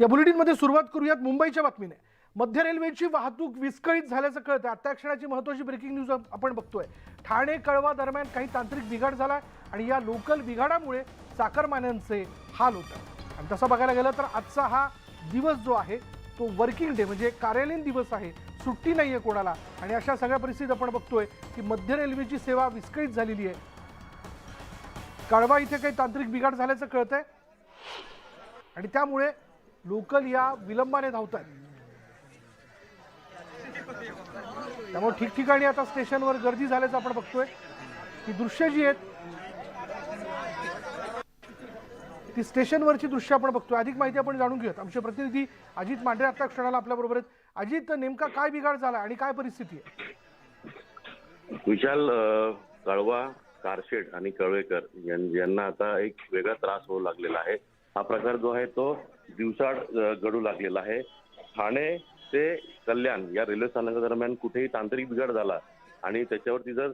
या बुलेटिनमध्ये सुरुवात करूयात मुंबईच्या बातमीने. मध्य रेल्वेची वाहतूक विस्कळीत झाल्याचं कळतं आता क्षणाची महत्वाची ब्रेकिंग न्यूज आपण बघतोय. ठाणे कळवा दरम्यान काही तांत्रिक बिघाड झाला आणि या लोकल बिघाडामुळे चाकरमान्यांचे हाल होत आणि तसं बघायला गेलं तर आजचा हा दिवस जो आहे तो वर्किंग डे म्हणजे कार्यालयीन दिवस आहे. सुट्टी नाही आहे कोणाला. आणि अशा सगळ्या परिस्थितीत आपण बघतोय की मध्य रेल्वेची सेवा विस्कळीत झालेली आहे. कळवा इथे काही तांत्रिक बिघाड झाल्याचं कळतंय. आणि त्यामुळे लोकल या विलंबाने धावत आहेत त्यामुळे ठिकठिकाणी आता स्टेशनवर गर्दी झाल्याचं आपण बघतोय. ही दृश्य जी आहेत ती स्टेशनवरची दृश्य आपण बघतोय. अधिक माहिती आपण जाणून घेऊयात. आमचे प्रतिनिधी अजित मांढरे आता क्षणाला आपल्या बरोबर आहेत. अजित नेमका काय बिघाड झाला आणि काय परिस्थिती आहे? विशाल कळवा कारशेड आणि कळवेकर यां- यांना आता एक वेगळा त्रास होऊ लागलेला आहे. हा प्रकार जो आहे तो दिवसाड घडू लागलेला आहे. ठाणे ते कल्याण या रेल्वे स्थानकादरम्यान कुठेही तांत्रिक बिघाड झाला आणि त्याच्यावरती जर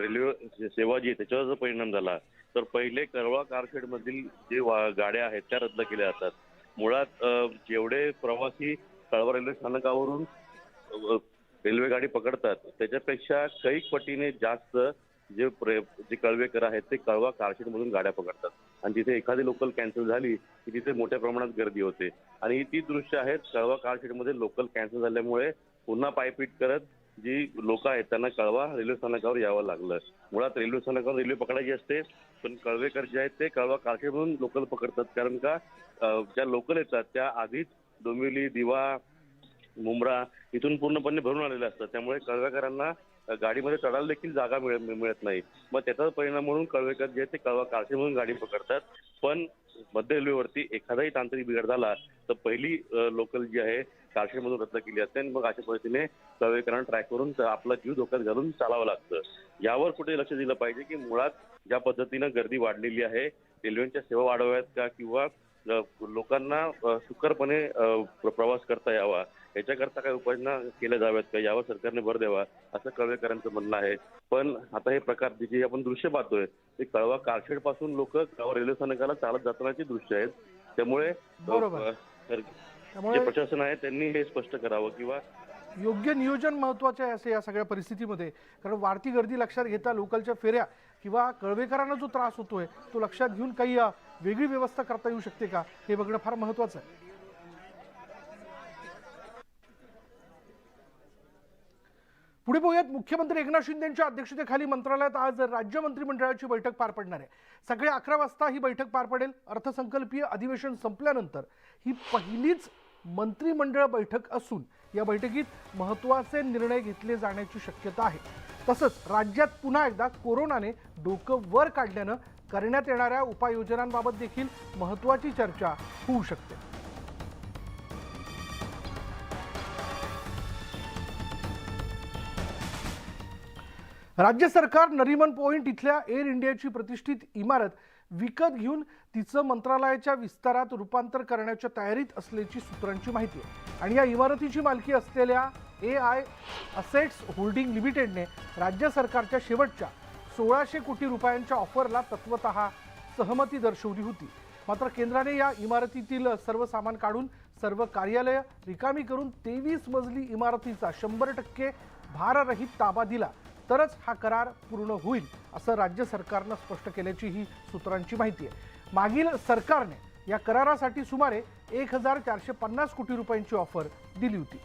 रेल्वे सेवा जी आहे त्याच्यावर जर परिणाम झाला तर पहिले कळवा कारशेड मधील जे वा- गाड्या आहेत त्या रद्द केल्या जातात. मुळात जेवढे प्रवासी कळवा रेल्वे स्थानकावरून रेल्वे गाडी पकडतात त्याच्यापेक्षा कैक पटीने जास्त जे प्रे जे कळवेकर आहेत ते कळवा कारशेड मधून गाड्या पकडतात. आणि तिथे एखादी लोकल कॅन्सल झाली की तिथे मोठ्या प्रमाणात गर्दी होते. आणि ही ती दृश्य आहेत कळवा कारशेडमध्ये लोकल कॅन्सल झाल्यामुळे पुन्हा पायपीट करत जी लोक आहेत त्यांना कळवा रेल्वे स्थानकावर यावं लागलं. मुळात रेल्वे स्थानकावर रेल्वे पकडायची असते पण कळवेकर जे आहेत ते कळवा कारशेड मधून लोकल पकडतात. कारण का ज्या लोकल येतात त्या आधीच डोंबिवली दिवा मुंब्रा इथून पूर्णपणे भरून आलेले असतात. त्यामुळे कळवेकरांना गाडीमध्ये चढायला देखील जागा मिळ मिळत नाही. मग त्याचा परिणाम म्हणून कळवेकर जे ते कळवा कारशे म्हणून गाडी पकडतात. पण मध्य रेल्वेवरती एखादाही तांत्रिक बिघाड झाला तर पहिली लोकल जी आहे कारशेमधून रद्द केली असते आणि मग अशा पद्धतीने कळवेकरांना ट्रॅक करून आपला जीव धोक्यात घालून चालावं लागतं. यावर कुठे लक्ष दिलं पाहिजे की मुळात ज्या पद्धतीनं गर्दी वाढलेली आहे रेल्वेच्या सेवा वाढवाव्यात का किंवा लोकांना सुकरपणे प्रवास करता यावा? याच्याकरता काही उपाययोजना केल्या जाव्यात का? यावर सरकारने भर द्यावा असं कळवेकरांचं म्हणणं आहे. पण आता हे प्रकार जे आपण दृश्य पाहतोय ते कळवा कारशेडपासून लोक कळवा रेल्वे स्थानकाला चालत जातानाची दृश्य आहेत. त्यामुळे जे प्रशासन आहे त्यांनी हे स्पष्ट करावं किंवा योग्य नियोजन महत्त्वाचे आहे असे या सगळ्या परिस्थितीमध्ये. कारण वाढती गर्दी लक्षात घेता लोकलच्या फेऱ्या किंवा कळवेकरांना जो त्रास होतोय तो लक्षात घेऊन काही वेगळी व्यवस्था करता येऊ शकते का? हे बघणं फार महत्वाचं आहे. पुढे पाहूयात मुख्यमंत्री एकनाथ शिंदेच्या अध्यक्षतेखाली मंत्रालयात आज राज्य मंत्रिमंडळाची बैठक पार पडणार आहे. सकाळी अकरा वाजता ही बैठक पार पडेल. अर्थसंकल्पीय अधिवेशन संपल्यानंतर ही पहिलीच मंत्रिमंडळ बैठक असून या बैठकीत महत्त्वाचे निर्णय घेतले जाण्याची शक्यता आहे. तसंच राज्यात पुन्हा एकदा कोरोनाने डोकं वर काढल्यानं करण्यात येणाऱ्या उपाययोजनांबाबत देखील महत्त्वाची चर्चा होऊ शकते. राज्य सरकार नरिमन पॉइंट इथल्या एअर इंडियाची प्रतिष्ठित इमारत विकत घेऊन तिचं मंत्रालयाच्या विस्तारात रूपांतर करण्याच्या तयारीत असल्याची सूत्रांची माहिती आहे. आणि या इमारतीची मालकी असलेल्या ए आय असेट्स होल्डिंग लिमिटेडने राज्य सरकारच्या शेवटच्या सोळाशे कोटी रुपयांच्या ऑफरला तत्वत सहमती दर्शवली होती. मात्र केंद्राने या इमारतीतील सर्व सामान काढून सर्व कार्यालय रिकामी करून तेवीस मजली इमारतीचा शंभर टक्के भाररहित ताबा दिला. तरच हा करार पूर्ण होईल असं राज्य सरकारनं स्पष्ट केल्याची ही सूत्रांची माहिती आहे. मागील सरकारने या करारासाठी सुमारे एक हजार चारशे पन्नास कोटी रुपयांची ऑफर दिली होती.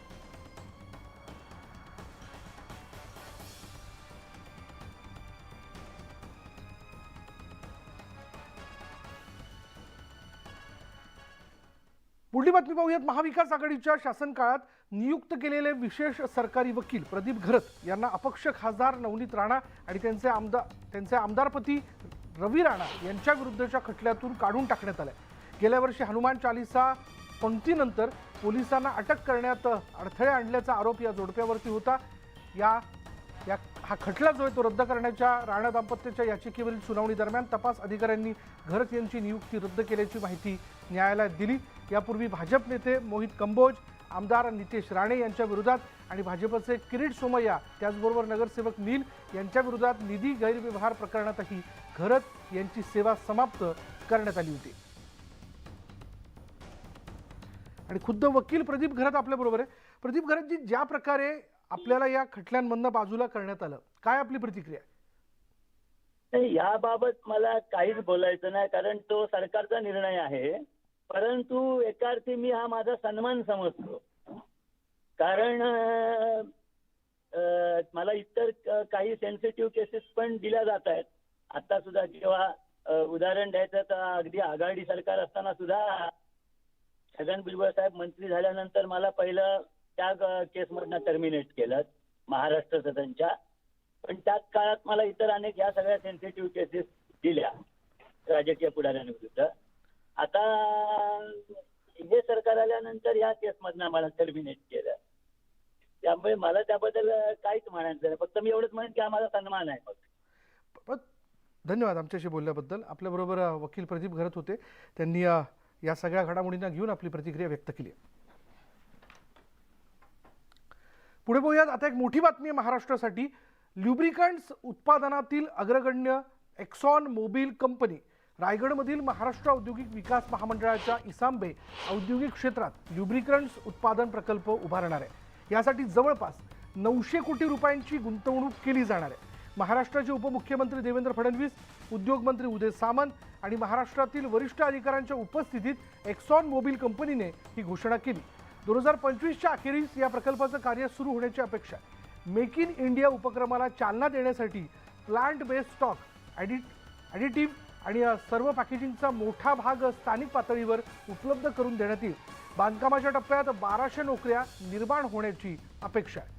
पाहूयात महाविकास आघाडीच्या शासन काळात नियुक्त केलेले विशेष सरकारी वकील प्रदीप घरत यांना अपक्ष खासदार नवनीत राणा आणि त्यांचे आमदार त्यांचे आमदारपती रवी राणा यांच्या विरुद्धच्या खटल्यातून काढून टाकण्यात आलंय. गेल्या वर्षी हनुमान चालिसा पंक्तीनंतर पोलिसांना अटक करण्यात अडथळे आणल्याचा आरोप या जोडप्यावरती होता. या या हा खटला जो आहे तो रद्द करण्याच्या राणा दाम्पत्याच्या याचिकेवरील सुनावणी दरम्यान तपास अधिकाऱ्यांनी घरत यांची नियुक्ती रद्द केल्याची माहिती न्यायालयात दिली. यापूर्वी भाजप नेते मोहित कंबोज आमदार नितेश राणे यांच्या विरोधात आणि भाजपचे किरीट सोमय्या त्याचबरोबर नगरसेवक नील यांच्या विरोधात निधी गैरव्यवहार प्रकरणातही घरत यांची सेवा समाप्त करण्यात आली होती. आणि खुद्द वकील प्रदीप घरत आपल्याबरोबर आहे. प्रदीप घरतजी ज्या प्रकारे आपल्याला या खटल्यांमधनं बाजूला करण्यात आलं काय आपली प्रतिक्रिया याबाबत मला काहीच बोलायचं नाही कारण तो सरकारचा निर्णय आहे. परंतु एका अर्थी मी हा माझा सन्मान समजतो. कारण मला इतर काही सेन्सिटिव्ह केसेस पण दिल्या जात आहेत. आता सुद्धा जेव्हा उदाहरण द्यायचं तर अगदी आघाडी सरकार असताना सुद्धा छगन भुजबळ साहेब मंत्री झाल्यानंतर मला पहिलं त्या केसमधनं टर्मिनेट केलं महाराष्ट्र सदनच्या. पण त्याच काळात मला इतर अनेक या सगळ्या सेन्सिटिव्ह केसेस दिल्या राजकीय पुढाऱ्यांविरुद्ध. आता हे सरकार आल्यानंतर या केसमधनं आम्हाला टर्मिनेट केलं. त्यामुळे मला त्याबद्दल काहीच म्हणायचं फक्त मी एवढंच म्हणेन की आम्हाला सन्मान आहे फक्त. धन्यवाद आमच्याशी बोलल्याबद्दल. आपल्याबरोबर वकील प्रदीप घरत होते. त्यांनी या सगळ्या घडामोडींना घेऊन आपली प्रतिक्रिया व्यक्त केली. पुढे बघूयात. आता एक मोठी बातमी आहे महाराष्ट्रासाठी. ल्युब्रिकंट्स उत्पादनातील अग्रगण्य एक्सॉन मोबिल कंपनी रायगडमधील महाराष्ट्र औद्योगिक विकास महामंडळाच्या इसांबे औद्योगिक क्षेत्रात ल्युब्रिकंट्स उत्पादन प्रकल्प उभारणार आहे. यासाठी जवळपास नऊशे कोटी रुपयांची गुंतवणूक केली जाणार आहे. महाराष्ट्राचे उपमुख्यमंत्री देवेंद्र फडणवीस उद्योगमंत्री उदय सामंत आणि महाराष्ट्रातील वरिष्ठ अधिकाऱ्यांच्या उपस्थितीत एक्सॉन मोबिल कंपनीने ही घोषणा केली. दोन हजार पंचवीसच्या अखेरीस या प्रकल्पाचं कार्य सुरू होण्याची अपेक्षा मेक इन इंडिया उपक्रमाला चालना देण्यासाठी plant based stock add additive आणि सर्व पॅकेजिंगचा मोठा भाग स्थानिक पातळीवर उपलब्ध करून देण्यात येईल. बांधकामाच्या टप्प्यात बाराशे नोकऱ्या निर्माण होण्याची अपेक्षा आहे.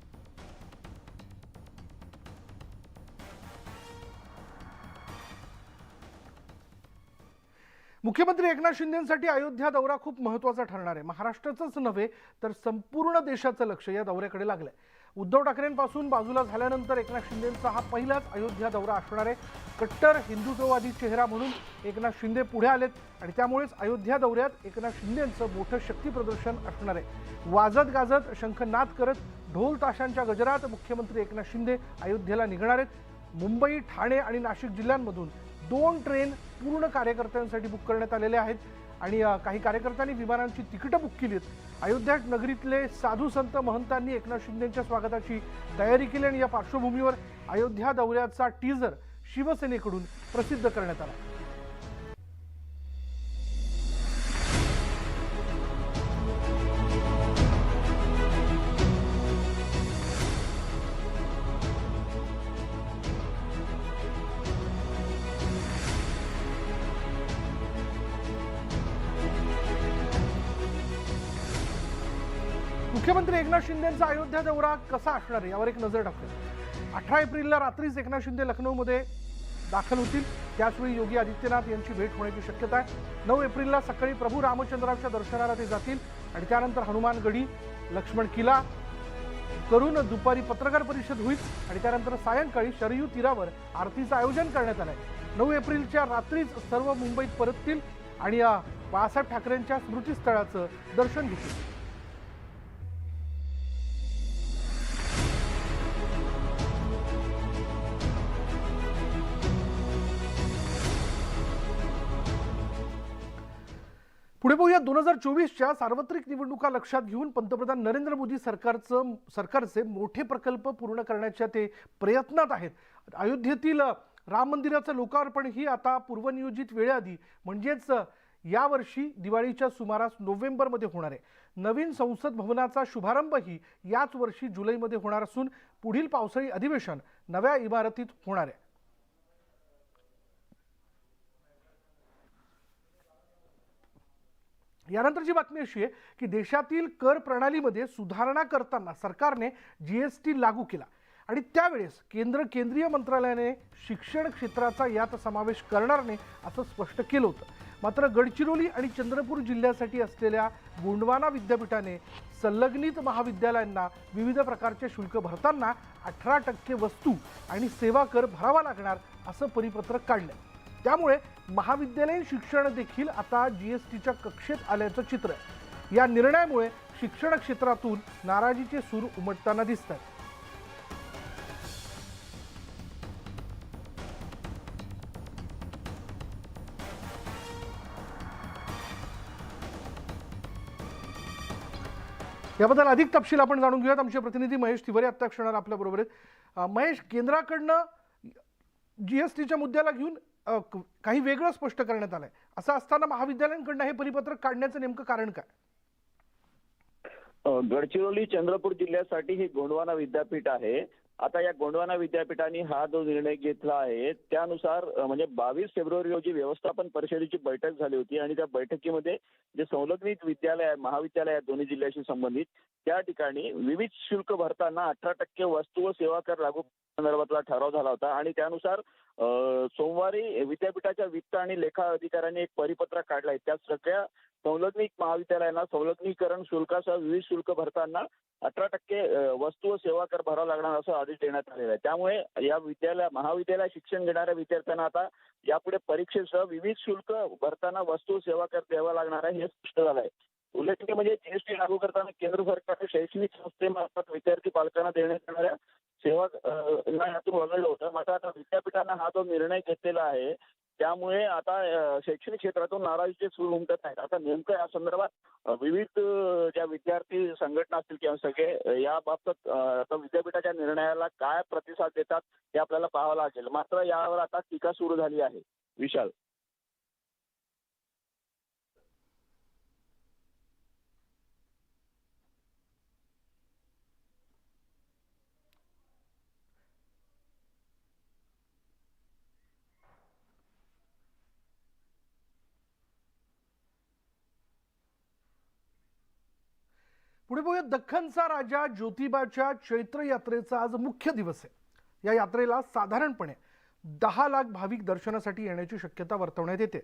मुख्यमंत्री एकनाथ शिंदेसाठी अयोध्या दौरा खूप महत्त्वाचा ठरणार आहे. महाराष्ट्राचंच नव्हे तर संपूर्ण देशाचं लक्ष या दौऱ्याकडे लागलंय. उद्धव ठाकरेंपासून बाजूला झाल्यानंतर एकनाथ शिंदेंचा हा पहिलाच अयोध्या दौरा असणार आहे. कट्टर हिंदुत्ववादी चेहरा म्हणून एकनाथ शिंदे पुढे आलेत आणि त्यामुळेच अयोध्या दौऱ्यात एकनाथ शिंदेंचं मोठं शक्तीप्रदर्शन असणार आहे. वाजत गाजत शंखनाद करत ढोल ताशांच्या गजरात मुख्यमंत्री एकनाथ शिंदे अयोध्येला निघणार आहेत. मुंबई ठाणे आणि नाशिक जिल्ह्यांमधून दोन ट्रेन पूर्ण कार्यकर्त्यांसाठी बुक करण्यात आलेल्या आहेत. आणि काही कार्यकर्त्यांनी विमानांची तिकीटं बुक केली आहेत अयोध्या नगरीतले साधू संत महंतांनी एकनाथ शिंदेच्या स्वागताची तयारी केली आणि या पार्श्वभूमीवर अयोध्या दौऱ्याचा टीजर शिवसेनेकडून प्रसिद्ध करण्यात आला. मुख्यमंत्री एकनाथ शिंदेचा अयोध्या दौरा कसा असणार आहे? यावर एक नजर टाकूया. अठरा एप्रिलला रात्रीच एकनाथ शिंदे लखनौमध्ये दाखल होतील. त्याचवेळी योगी आदित्यनाथ यांची भेट होण्याची शक्यता आहे. नऊ एप्रिलला सकाळी प्रभू रामचंद्राच्या दर्शनाला ते जातील आणि त्यानंतर हनुमानगडी लक्ष्मण किला करून दुपारी पत्रकार परिषद होईल आणि त्यानंतर सायंकाळी शरयू तीरावर आरतीचं आयोजन करण्यात आलं आहे नऊ एप्रिलच्या रात्रीच सर्व मुंबईत परततील आणि बाळासाहेब ठाकरेंच्या स्मृतीस्थळाचं दर्शन घेतील. येत्या दोन हजार चोवीसच्या सार्वत्रिक निवडणुका लक्षात घेऊन पंतप्रधान नरेंद्र मोदी सरकारचं सरकारचे मोठे प्रकल्प पूर्ण करण्याच्या ते प्रयत्नात आहेत. अयोध्येतील राम मंदिराचं लोकार्पण ही आता पूर्वनियोजित वेळेआधी म्हणजेच यावर्षी दिवाळीच्या सुमारास नोव्हेंबरमध्ये होणार आहे. नवीन संसद भवनाचा शुभारंभही याच वर्षी जुलैमध्ये होणार असून पुढील पावसाळी अधिवेशन नव्या इमारतीत होणार आहे. यानंतरची बातमी अशी आहे की देशातील कर प्रणालीमध्ये सुधारणा करताना सरकारने जी एस टी लागू केला. आणि त्यावेळेस केंद्र केंद्रीय मंत्रालयाने शिक्षण क्षेत्राचा यात समावेश करणार नाही असं स्पष्ट केलं होतं. मात्र गडचिरोली आणि चंद्रपूर जिल्ह्यासाठी असलेल्या गोंडवाना विद्यापीठाने संलग्नित महाविद्यालयांना विविध प्रकारचे शुल्क भरताना अठरा टक्के वस्तू आणि सेवा कर भरावा लागणार असं परिपत्रक काढलं त्यामुळे महाविद्यालयीन शिक्षण देखील आता जी एस टीच्या कक्षेत आल्याचं चित्र आहे. या निर्णयामुळे शिक्षण क्षेत्रातून नाराजीचे सूर उमटताना दिसत आहेत याबद्दल अधिक तपशील आपण जाणून घेऊयात. आमचे प्रतिनिधी महेश तिवारी आत्ता क्षणाला आपल्याबरोबर आहेत. महेश केंद्राकडनं जीएसटीच्या मुद्द्याला घेऊन काही वेगळं स्पष्ट करण्यात आलंय. असं असताना महाविद्यालयांकडनं हे परिपत्रक काढण्याचं नेमकं कारण काय? गडचिरोली चंद्रपूर जिल्ह्यासाठी हे गोंडवाना विद्यापीठ आहे. आता या गोंडवाना विद्यापीठाने हा जो निर्णय घेतला आहे त्यानुसार म्हणजे बावीस फेब्रुवारी रोजी व्यवस्थापन परिषदेची बैठक झाली होती आणि त्या बैठकीमध्ये जे संलग्नित विद्यालय आहे महाविद्यालय आहे दोन्ही जिल्ह्याशी संबंधित त्या ठिकाणी विविध शुल्क भरताना अठरा टक्के वस्तू व सेवा कर लागू संदर्भातला ठराव झाला होता. आणि त्यानुसार सोमवारी विद्यापीठाच्या वित्त आणि लेखा अधिकाऱ्यांनी एक परिपत्रक काढलं आहे त्यात सगळ्या संलग्निक महाविद्यालयांना संलग्नीकरण शुल्कासह विविध शुल्क भरताना अठरा टक्के वस्तू व सेवा कर भरावा लागणार असं आदेश देण्यात आलेला आहे. त्यामुळे या विद्यालय महाविद्यालय शिक्षण घेणाऱ्या विद्यार्थ्यांना आता यापुढे परीक्षेसह विविध शुल्क भरताना वस्तू सेवा कर द्यावा लागणार आहे हे स्पष्ट झालं आहे उल्लेखनीय म्हणजे जीएसटी लागू करताना केंद्र सरकारने शैक्षणिक संस्थेमार्फत विद्यार्थी पालकांना देण्यात येणाऱ्या सेवा यातून वगळलं होतं. मात्र आता विद्यापीठानं हा जो निर्णय घेतलेला आहे त्यामुळे आता शैक्षणिक क्षेत्रातून नाराजीचे सूर उमटत आहेत आता नेमकं या संदर्भात विविध ज्या विद्यार्थी संघटना असतील किंवा सगळे याबाबत आता विद्यापीठाच्या निर्णयाला काय प्रतिसाद देतात हे आपल्याला पाहावं लागेल. मात्र यावर आता टीका सुरू झाली आहे. विशाल. पुढे बघूया दख्खनचा राजा ज्योतिबाच्या चैत्र यात्रेचा आज मुख्य दिवस आहे. या यात्रेला साधारणपणे दहा लाख भाविक दर्शनासाठी येण्याची शक्यता वर्तवण्यात येते.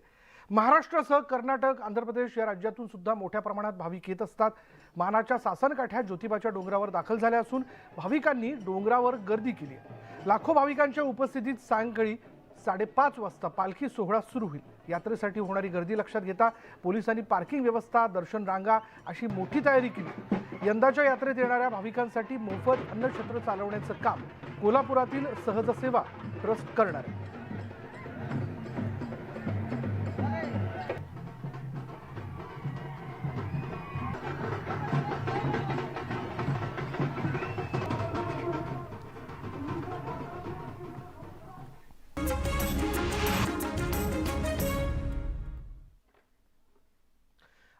महाराष्ट्रासह कर्नाटक आंध्र प्रदेश या राज्यातून सुद्धा मोठ्या प्रमाणात भाविक येत असतात. मानाच्या सासनकाठ्या ज्योतिबाच्या डोंगरावर दाखल झाल्या असून भाविकांनी डोंगरावर गर्दी केली लाखो भाविकांच्या उपस्थितीत सायंकाळी साडेपाच वाजता पालखी सोहळा सुरू होईल. यात्रेसाठी होणारी गर्दी लक्षात घेता पोलिसांनी पार्किंग व्यवस्था दर्शन रांगा अशी मोठी तयारी केली. यंदाच्या यात्रेत येणाऱ्या भाविकांसाठी मोफत अन्नछत्र चालवण्याचं काम कोल्हापुरातील सहजसेवा ट्रस्ट करणार आहे.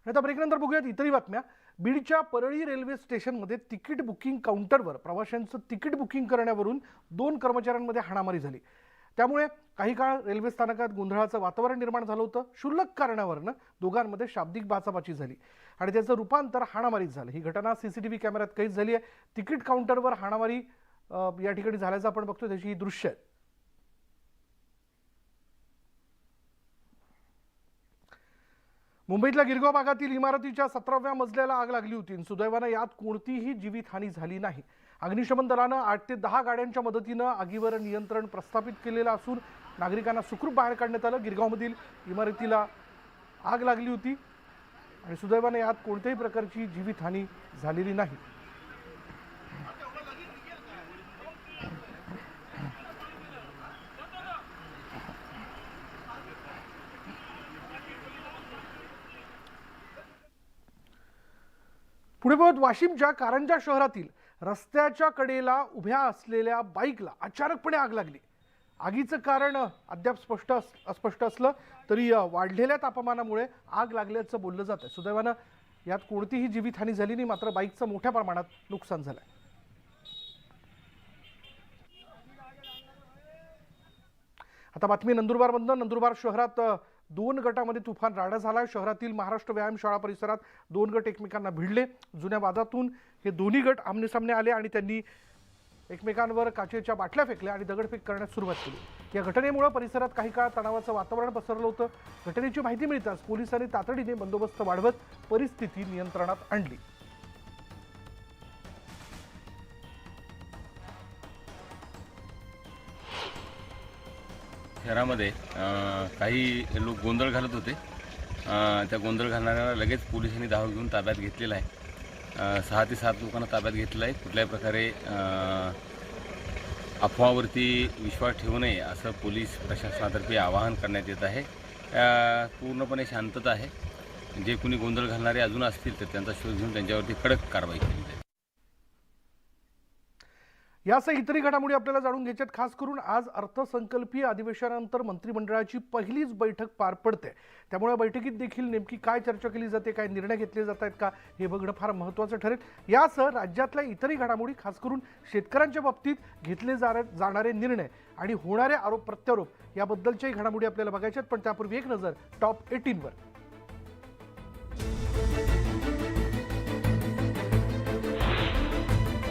आता ब्रेकनंतर बघूयात इतरही बातम्या. बीडच्या परळी रेल्वे स्टेशनमध्ये तिकीट बुकिंग काउंटरवर प्रवाशांचं तिकीट बुकिंग करण्यावरून दोन कर्मचाऱ्यांमध्ये हाणामारी झाली. त्यामुळे काही काळ रेल्वे स्थानकात गोंधळाचं वातावरण निर्माण झालं होतं. क्षुल्लक कारणावरनं दोघांमध्ये शाब्दिक बाचाबाची झाली. आणि त्याचं रूपांतर हाणामारीत झालं. ही घटना सीसीटीव्ही कॅमेऱ्यात कैद झाली आहे. तिकीट काउंटरवर हाणामारी या ठिकाणी झाल्याचं आपण बघतो त्याची ही दृश्य आहेत मुंबईतल्या गिरगाव भागातील इमारतीच्या सतराव्या मजल्याला आग लागली होती. आणि सुदैवानं यात कोणतीही जीवितहानी झाली नाही. अग्निशमन दलानं आठ ते दहा गाड्यांच्या मदतीनं आगीवर नियंत्रण प्रस्थापित केलेलं असून नागरिकांना सुखरूप बाहेर काढण्यात आलं. गिरगावमधील इमारतीला आग लागली होती. आणि सुदैवानं यात कोणत्याही प्रकारची जीवितहानी झालेली नाही. पुढे बघत वाशिमच्या कारंजा शहरातील रस्त्याच्या कडेला उभ्या असलेल्या बाईकला अचानकपणे आग लागली. आगीचं कारण अद्याप स्पष्ट अस- अस्पष्ट असलं तरी वाढलेल्या तापमानामुळे आग लागल्याचं बोललं जात आहे सुदैवानं यात कोणतीही जीवितहानी झाली नाही मात्र बाईकचं मोठ्या प्रमाणात नुकसान झालं आहे आता बातमी नंदुरबारमधनं. नंदुरबार शहरात दोन गटामध्ये तुफान राडा झाला शहरातील महाराष्ट्र व्यायामशाळा परिसरात दोन गट एकमेकांना भिडले. जुन्या वादातून हे दोन्ही गट आमनेसामने आले आणि त्यांनी एकमेकांवर काचेच्या बाटल्या फेकल्या आणि दगडफेक करण्यास सुरुवात केली. या घटनेमुळे परिसरात काही काळ तणावाचं वातावरण पसरलं होतं. घटनेची माहिती मिळताच पोलिसांनी तातडीने बंदोबस्त वाढवत परिस्थिती नियंत्रणात आणली. शहरामध्ये काही लोक गोंधळ घालत होते. त्या गोंधळ घालणाऱ्यांना लगेच पोलिसांनी धाव घेऊन ताब्यात घेतलेला आहे. सहा ते सात लोकांना ताब्यात घेतलं आहे. कुठल्याही प्रकारे अफवावरती विश्वास ठेवू नये असं पोलीस प्रशासनातर्फे आवाहन करण्यात येत आहे. पूर्णपणे शांतता आहे. जे कुणी गोंधळ घालणारे अजून असतील तर त्यांचा शोध घेऊन त्यांच्यावरती कडक कारवाई केली. यासह इतरही घडामोडी आपल्याला जाणून घ्यायच्यात. खास करून आज अर्थसंकल्पीय अधिवेशनानंतर मंत्रिमंडळाची पहिलीच बैठक पार पडते. त्यामुळे या बैठकीत देखील नेमकी काय चर्चा केली जाते काय निर्णय घेतले जात आहेत का हे बघणं फार महत्त्वाचं ठरेल. यासह राज्यातल्या इतरही घडामोडी खास करून शेतकऱ्यांच्या बाबतीत घेतले जा जाणारे निर्णय आणि होणारे आरोप प्रत्यारोप याबद्दलच्याही घडामोडी आपल्याला बघायच्यात. पण त्यापूर्वी एक नजर टॉप एटीनवर.